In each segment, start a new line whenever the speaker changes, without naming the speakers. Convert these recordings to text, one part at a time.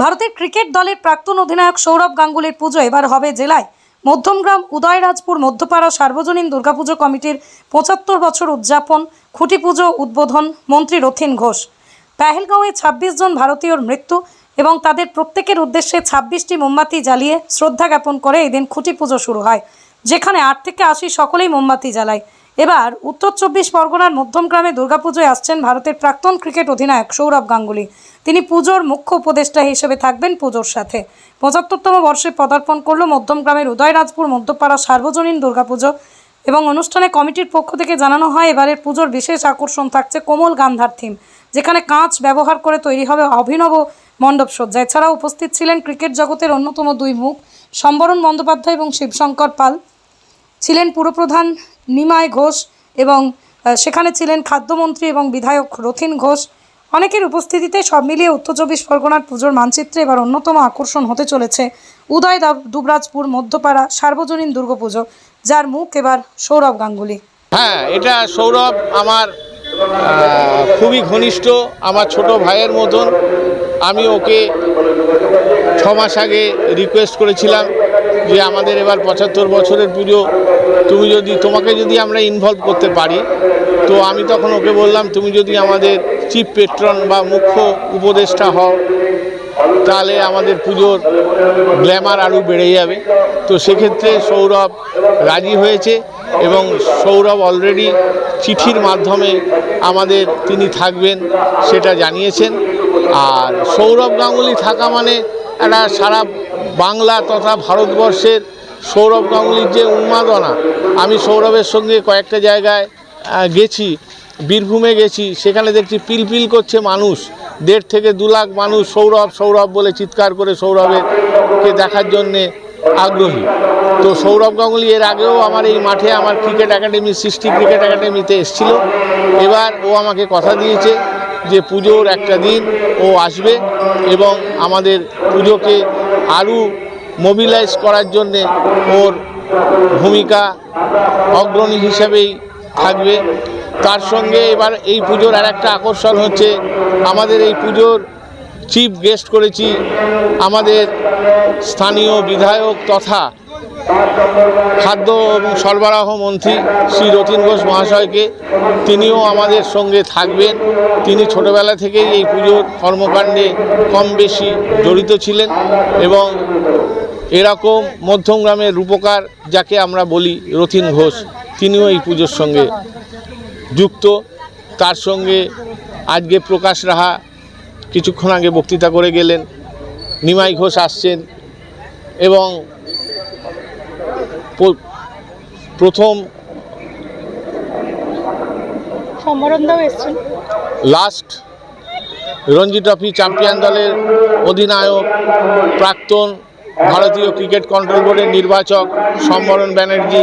ভারতের ক্রিকেট দলের প্রাক্তন অধিনায়ক সৌরভ গাঙ্গুলির পুজো এবার হবে জেলায়। মধ্যমগ্রাম উদয়রাজপুর মধ্যপাড়া সার্বজনীন দুর্গাপুজো কমিটির পঁচাত্তর বছর উদযাপন, খুঁটি পুজো, উদ্বোধন, মন্ত্রী রথিন ঘোষ। পেহেলগাঁওয়ে ছাব্বিশ জন ভারতীয়র মৃত্যু এবং তাদের প্রত্যেকের উদ্দেশ্যে ছাব্বিশটি মোমবাতি জ্বালিয়ে শ্রদ্ধা জ্ঞাপন করে এদিন খুঁটি পুজো শুরু হয়, যেখানে আট থেকে আশি সকলেই মোমবাতি জ্বালায়। এবার উত্তর চব্বিশ পরগনার মধ্যমগ্রামে দুর্গাপুজোয় আসছেন ভারতের প্রাক্তন ক্রিকেট অধিনায়ক সৌরভ গাঙ্গুলি। তিনি পুজোর মুখ্য উপদেষ্টা হিসেবে থাকবেন পুজোর সাথে। পঁচাত্তরতম বর্ষে পদার্পণ করল মধ্যমগ্রামের উদয়রাজপুর মধ্যপাড়া সার্বজনীন দুর্গাপুজো এবং অনুষ্ঠানে কমিটির পক্ষ থেকে জানানো হয়, এবারের পুজোর বিশেষ আকর্ষণ থাকছে কোমল গান্ধার থিম, যেখানে কাঁচ ব্যবহার করে তৈরি হবে অভিনব মণ্ডপসজ্জা এছাড়াও উপস্থিত ছিলেন ক্রিকেট জগতের অন্যতম দুই মুখ, সম্বরণ বন্দ্যোপাধ্যায় এবং শিবশঙ্কর পাল। ছিলেন পুরপ্রধান নিমাই ঘোষ এবং সেখানে ছিলেন খাদ্যমন্ত্রী এবং বিধায়ক রথিন ঘোষ। অনেকের উপস্থিতিতে সব মিলিয়ে উত্তর চব্বিশ পরগনার পুজোর মানচিত্রে এবার অন্যতম আকর্ষণ হতে চলেছে। উদয় দাব- দুবরাজপুর, মধ্যপাড়া, সার্বজনীন দুর্গাপুজো, যার মুখ এবার সৌরভ গাঙ্গুলি।
হ্যাঁ এটা সৌরভ আমার খুবই ঘনিষ্ঠ, আমার ছোট ভাইয়ের মতন। আমি ওকে ছ মাস আগে রিকোয়েস্ট করেছিলাম। যে আমাদের এবার পঁচাত্তর বছরের পুজো, তুমি যদি, তোমাকে যদি আমরা ইনভলভ করতে পারি, তো আমি তখন ওকে বললাম, তুমি যদি আমাদের চিফ পেট্রন বা মুখ্য উপদেষ্টা হও, তাহলে আমাদের পুজোর গ্ল্যামার আরও বেড়ে যাবে। তো সেক্ষেত্রে সৌরভ রাজি হয়েছে এবং সৌরভ অলরেডি চিঠির মাধ্যমে আমাদের তিনি থাকবেন, সেটা জানিয়েছেন। আর সৌরভ গাঙ্গুলি থাকা মানে একটা সারা বাংলা তথা ভারতবর্ষের সৌরভ গাঙ্গুলির যে উন্মাদনা, আমি সৌরভের সঙ্গে কয়েকটা জায়গায় গেছি, বীরভূমে গেছি, সেখানে দেখছি পিলপিল করছে মানুষ, দেড় থেকে দু লাখ মানুষ সৌরভ সৌরভ বলে চিৎকার করে সৌরভেরকে দেখার জন্যে আগ্রহী। তো সৌরভ গাঙ্গুলি এর আগেও আমার এই মাঠে আমার ক্রিকেট একাডেমি, সৃষ্টি ক্রিকেট একাডেমিতে এসেছিল। এবার ও আমাকে কথা দিয়েছে যে পুজোর একটা দিন ও আসবে এবং আমাদের পুজোকে আরও মোবিলাইজ করার জন্যে ওর ভূমিকা অগ্রণী হিসাবেই থাকবে। তার সঙ্গে এবার এই পুজোর আর একটা আকর্ষণ হচ্ছে, আমাদের এই পুজোর চিফ গেস্ট করেছি আমাদের স্থানীয় বিধায়ক তথা খাদ্য এবং সরবরাহ মন্ত্রী শ্রী রতিন ঘোষ মহাশয়কে, তিনিও আমাদের সঙ্গে থাকবেন। তিনি ছোটবেলা থেকেই এই পুজোর কর্মকাণ্ডে কম বেশি জড়িত ছিলেন এবং এরকম মধ্যমগ্রামের রূপকার যাকে আমরা বলি রথিন ঘোষ, তিনিও এই পুজোর সঙ্গে যুক্ত। তার সঙ্গে আজকে প্রকাশ রাহা কিছুক্ষণ আগে বক্তৃতা করে গেলেন। নিমাই ঘোষ আসছেন এবং প্রথম
এসছেন।
লাস্ট রঞ্জি ট্রফি চ্যাম্পিয়ন দলের অধিনায়ক প্রাক্তন ভারতীয় ক্রিকেট কন্ট্রোল বোর্ডের নির্বাচক সম্বরণ ব্যানার্জি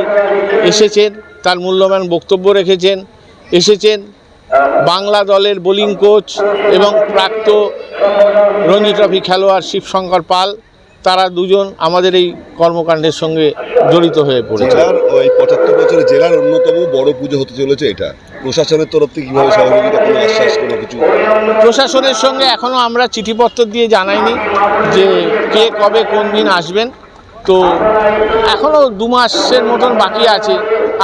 এসেছেন তার মূল্যবান বক্তব্য রেখেছেন এসেছেন বাংলা দলের বোলিং কোচ এবং প্রাক্ত রঞ্জি ট্রফি খেলোয়াড় শিবশঙ্কর পাল। তারা দুজন আমাদের এই কর্মকাণ্ডের সঙ্গে জড়িত হয়ে পড়েছে।
ওই পঁচাত্তর বছরে জেলার অন্যতম বড় পুজো হতে চলেছে এটা। প্রশাসনের তরফ থেকে কীভাবে সহযোগিতা কোনো আশ্বাস কোনো কিছু?
প্রশাসনের সঙ্গে এখনও আমরা চিঠিপত্র দিয়ে জানাইনি যে কে কবে কোন দিন আসবেন। তো এখনও দু মাসের মতন বাকি আছে।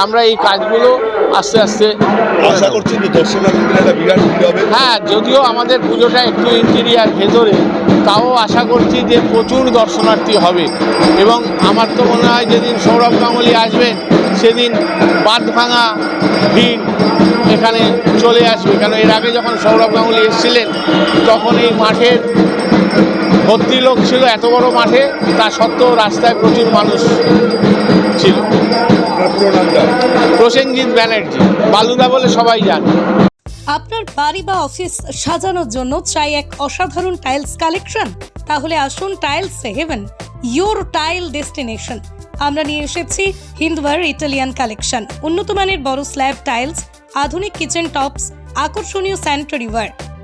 আমরা এই কাজগুলো আস্তে আস্তে
আশা করছি যে দর্শনার্থীদের একটা বিরাট ভিড় হবে।
হ্যাঁ যদিও আমাদের পুজোটা একটু ইন্টেরিয়ার ভেতরে তাও আশা করছি যে প্রচুর দর্শনার্থী হবে। এবং আমার তো মনে হয় যেদিন সৌরভ গাঙ্গুলি আসবেন সেদিন বাঁধ ভাঙা ভিড় এখানে চলে আসবে। কেন এর আগে যখন সৌরভ গাঙ্গুলি এসেছিলেন তখন এই মাঠের ভর্তি লোক ছিল এত বড় মাঠে তা সত্ত্বেও রাস্তায় প্রচুর মানুষ ছিল।
প্রসেনজিৎ ব্যানার্জি বালুদা বলে সবাই জানে। আপনার বাড়ি বা অফিস সাজানোর জন্য চাই এক অসাধারণ টাইলস কালেকশন? তাহলে আসুন tiles haven your tile destination. আমরা নিয়ে এসেছি হিন্দওয়ার ইটালিয়ান কালেকশন। উন্নত মানের বড় স্ল্যাব টাইলস আধুনিক কিচেন টপস আকর্ষণীয় স্যানিটারি ওয়্যার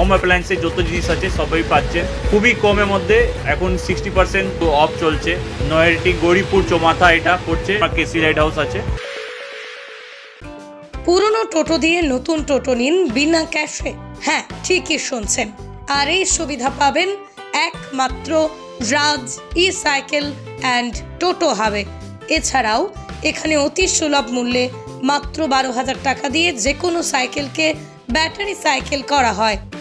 Home অ্যাপ্লায়েন্সের যত জিনিস আছে, সবই পাচ্ছেন খুবই কমের মধ্যে এখন সিক্সটি পার্সেন্ট অফ চলছে। নয়ারটি গৌরীপুর চৌমাথা এটা পড়ছে কেসি লাইট হাউস আছে।
পুরনো টোটো দিয়ে নতুন টোটো নিন বিনা ক্যাশে হ্যাঁ ঠিকই শুনছেন। আর এই সুবিধা পাবেন একমাত্র রাজ ই সাইকেল অ্যান্ড টোটো হাবে এছাড়াও এখানে অতি সুলভ মূল্যে মাত্র বারো হাজার টাকা দিয়ে যে কোনো সাইকেলকে ব্যাটারি সাইকেল করা হয়।